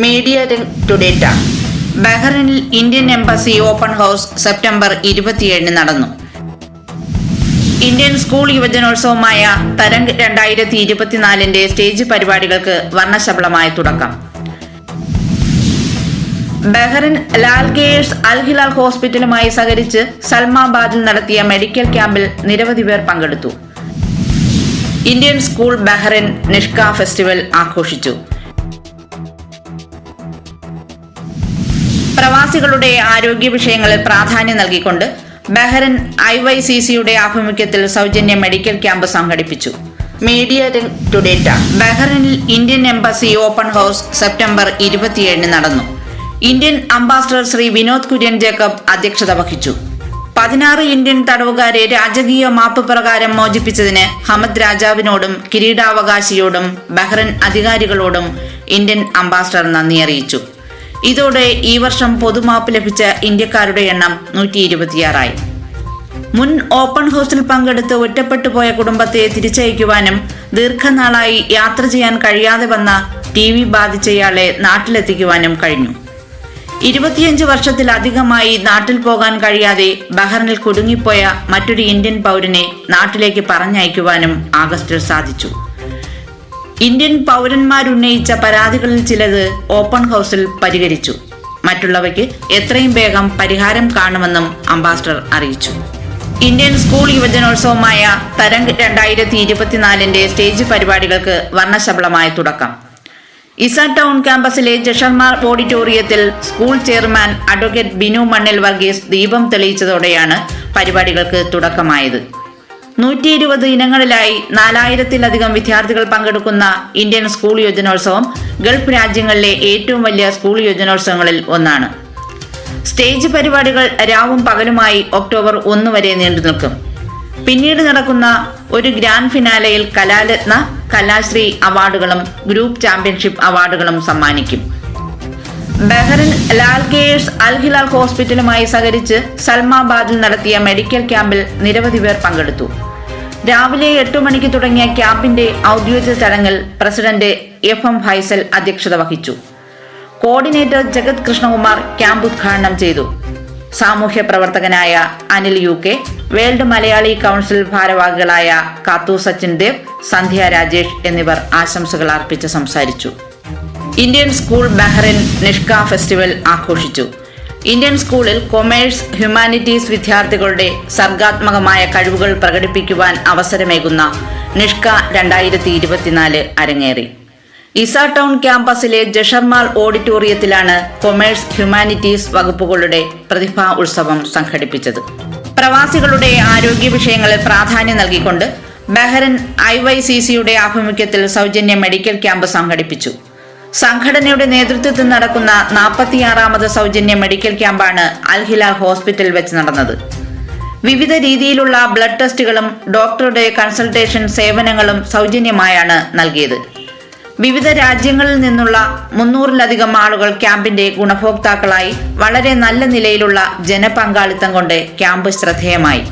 Media ടുഡേറ്റ ബഹ്റിനിൽ Indian embassy open house September ഇരുപത്തിയേഴിന് നടന്നു. ഇന്ത്യൻ സ്കൂൾ യുവജനോത്സവമായ തരംഗ് രണ്ടായിരത്തി ഇരുപത്തിനാലിന്റെ സ്റ്റേജ് പരിപാടികൾക്ക് വർണശബളമായ തുടക്കം. ബഹ്റിൻ ലാൽഗേഴ്സ് അൽ ഹിലാൽ ഹോസ്പിറ്റലുമായി സഹകരിച്ച് സൽമാബാദിൽ നടത്തിയ മെഡിക്കൽ ക്യാമ്പിൽ നിരവധി പേർ പങ്കെടുത്തു. Indian school Bahrain Nishka festival ആഘോഷിച്ചു. പ്രവാസികളുടെ ആരോഗ്യ വിഷയങ്ങളിൽ പ്രാധാന്യം നൽകിക്കൊണ്ട് ബഹ്റിൻ ഐ വൈ സി സിയുടെ ആഭിമുഖ്യത്തിൽ സൗജന്യ മെഡിക്കൽ ക്യാമ്പ് സംഘടിപ്പിച്ചു. മീഡിയ ടുഡേറ്റ ബഹ്റിനിൽ Indian embassy open house September ഇരുപത്തിയേഴിന് നടന്നു. Indian ambassador Shri Vinod Kurian Jacob അധ്യക്ഷത വഹിച്ചു. പതിനാറ് ഇന്ത്യൻ തടവുകാരെ രാജകീയ മാപ്പ് പ്രകാരം മോചിപ്പിച്ചതിന് ഹമദ് രാജാവിനോടും കിരീടാവകാശിയോടും ബഹ്റിൻ അധികാരികളോടും ഇന്ത്യൻ അംബാസഡർ നന്ദി അറിയിച്ചു. ഇതോടെ ഈ വർഷം പൊതുമാപ്പ് ലഭിച്ച ഇന്ത്യക്കാരുടെ എണ്ണം നൂറ്റി ഇരുപത്തിയാറായി മുൻ ഓപ്പൺ ഹൗസിൽ പങ്കെടുത്ത് ഒറ്റപ്പെട്ടു പോയ കുടുംബത്തെ തിരിച്ചയക്കുവാനും ദീർഘനാളായി യാത്ര ചെയ്യാൻ കഴിയാതെ വന്ന ടി വി ബാധിച്ചയാളെ നാട്ടിലെത്തിക്കുവാനും കഴിഞ്ഞു. ഇരുപത്തിയഞ്ച് വർഷത്തിലധികമായി നാട്ടിൽ പോകാൻ കഴിയാതെ ബഹ്റിനിൽ കുടുങ്ങിപ്പോയ മറ്റൊരു ഇന്ത്യൻ പൗരനെ നാട്ടിലേക്ക് പറഞ്ഞയക്കുവാനും ആഗസ്റ്റിൽ സാധിച്ചു. ഇന്ത്യൻ പൗരന്മാരുന്നയിച്ച പരാതികളിൽ ചിലത് ഓപ്പൺ ഹൗസിൽ പരിഹരിച്ചു. മറ്റുള്ളവയ്ക്ക് എത്രയും വേഗം പരിഹാരം കാണുമെന്നും അംബാസഡർ അറിയിച്ചു. ഇന്ത്യൻ സ്കൂൾ യുവജനോത്സവമായ തരംഗ് രണ്ടായിരത്തി ഇരുപത്തിനാലിന്റെ സ്റ്റേജ് പരിപാടികൾക്ക് വർണശബളമായ തുടക്കം. ഇസ ടൗൺ ക്യാമ്പസിലെ ജഷർമാർ ഓഡിറ്റോറിയത്തിൽ സ്കൂൾ ചെയർമാൻ അഡ്വക്കേറ്റ് ബിനു മണ്ണിൽ വർഗീസ് ദീപം തെളിയിച്ചതോടെയാണ് പരിപാടികൾക്ക് തുടക്കമായത്. നൂറ്റി ഇരുപത് ഇനങ്ങളിലായി നാലായിരത്തിലധികം വിദ്യാർത്ഥികൾ പങ്കെടുക്കുന്ന ഇന്ത്യൻ സ്കൂൾ യോജനോത്സവം ഗൾഫ് രാജ്യങ്ങളിലെ ഏറ്റവും വലിയ സ്കൂൾ യോജനോത്സവങ്ങളിൽ ഒന്നാണ്. സ്റ്റേജ് പരിപാടികൾ രാവും പകലുമായി ഒക്ടോബർ ഒന്ന് വരെ നീണ്ടു നിൽക്കും പിന്നീട് നടക്കുന്ന ഒരു ഗ്രാൻഡ് ഫിനാലയിൽ കലാരത്ന കലാശ്രീ അവാർഡുകളും ഗ്രൂപ്പ് ചാമ്പ്യൻഷിപ്പ് അവാർഡുകളും സമ്മാനിക്കും. ബഹ്റിൻ ലാൽഗേഴ്സ് അൽ ഹിലാൽ ഹോസ്പിറ്റലുമായി സഹകരിച്ച് സൽമാബാദിൽ നടത്തിയ മെഡിക്കൽ ക്യാമ്പിൽ നിരവധി പേർ പങ്കെടുത്തു. രാവിലെ എട്ട് മണിക്ക് തുടങ്ങിയ ക്യാമ്പിന്റെ ഔദ്യോഗിക ചടങ്ങിൽ പ്രസിഡന്റ് എഫ് എം ഫൈസൽ അധ്യക്ഷത വഹിച്ചു. കോർഡിനേറ്റർ ജഗത് കൃഷ്ണകുമാർ ക്യാമ്പ് ഉദ്ഘാടനം ചെയ്തു. സാമൂഹ്യ പ്രവർത്തകനായ Anil U K world Malayali council ഭാരവാഹികളായ കാത്തു സച്ചിൻ ദേവ് സന്ധ്യ രാജേഷ് എന്നിവർ ആശംസകൾ അർപ്പിച്ച് സംസാരിച്ചു. Indian school Bahrain Nishka festival ആഘോഷിച്ചു. ഇന്ത്യൻ സ്കൂളിൽ കൊമേഴ്സ് ഹ്യൂമാനിറ്റീസ് വിദ്യാർത്ഥികളുടെ സർഗാത്മകമായ കഴിവുകൾ പ്രകടിപ്പിക്കുവാൻ അവസരമേകുന്ന നിഷ്ക രണ്ടായിരത്തി ഇരുപത്തിനാല് അരങ്ങേറി. ഇസ ടൗൺ ക്യാമ്പസിലെ ജഷർമാൾ ഓഡിറ്റോറിയത്തിലാണ് കൊമേഴ്സ് ഹ്യൂമാനിറ്റീസ് വകുപ്പുകളുടെ പ്രതിഭാ ഉത്സവം സംഘടിപ്പിച്ചത്. പ്രവാസികളുടെ ആരോഗ്യ വിഷയങ്ങളിൽ പ്രാധാന്യം നൽകിക്കൊണ്ട് ബഹ്റിൻ ഐ വൈ സി സിയുടെ ആഭിമുഖ്യത്തിൽ സൗജന്യ മെഡിക്കൽ ക്യാമ്പ് സംഘടിപ്പിച്ചു. സംഘടനയുടെ നേതൃത്വത്തിൽ നടക്കുന്ന നാൽപ്പത്തിയാറാമത് സൗജന്യ മെഡിക്കൽ ക്യാമ്പാണ് അൽഹിലാൽ ഹോസ്പിറ്റൽ വെച്ച് നടന്നത്. വിവിധ രീതിയിലുള്ള ബ്ലഡ് ടെസ്റ്റുകളും ഡോക്ടറുടെ കൺസൾട്ടേഷൻ സേവനങ്ങളും സൗജന്യമായാണ് നൽകിയത്. വിവിധ രാജ്യങ്ങളിൽ നിന്നുള്ള മുന്നൂറിലധികം ആളുകൾ ക്യാമ്പിന്റെ ഗുണഭോക്താക്കളായി വളരെ നല്ല നിലയിലുള്ള ജനപങ്കാളിത്തം കൊണ്ട് ക്യാമ്പ് ശ്രദ്ധേയമായി.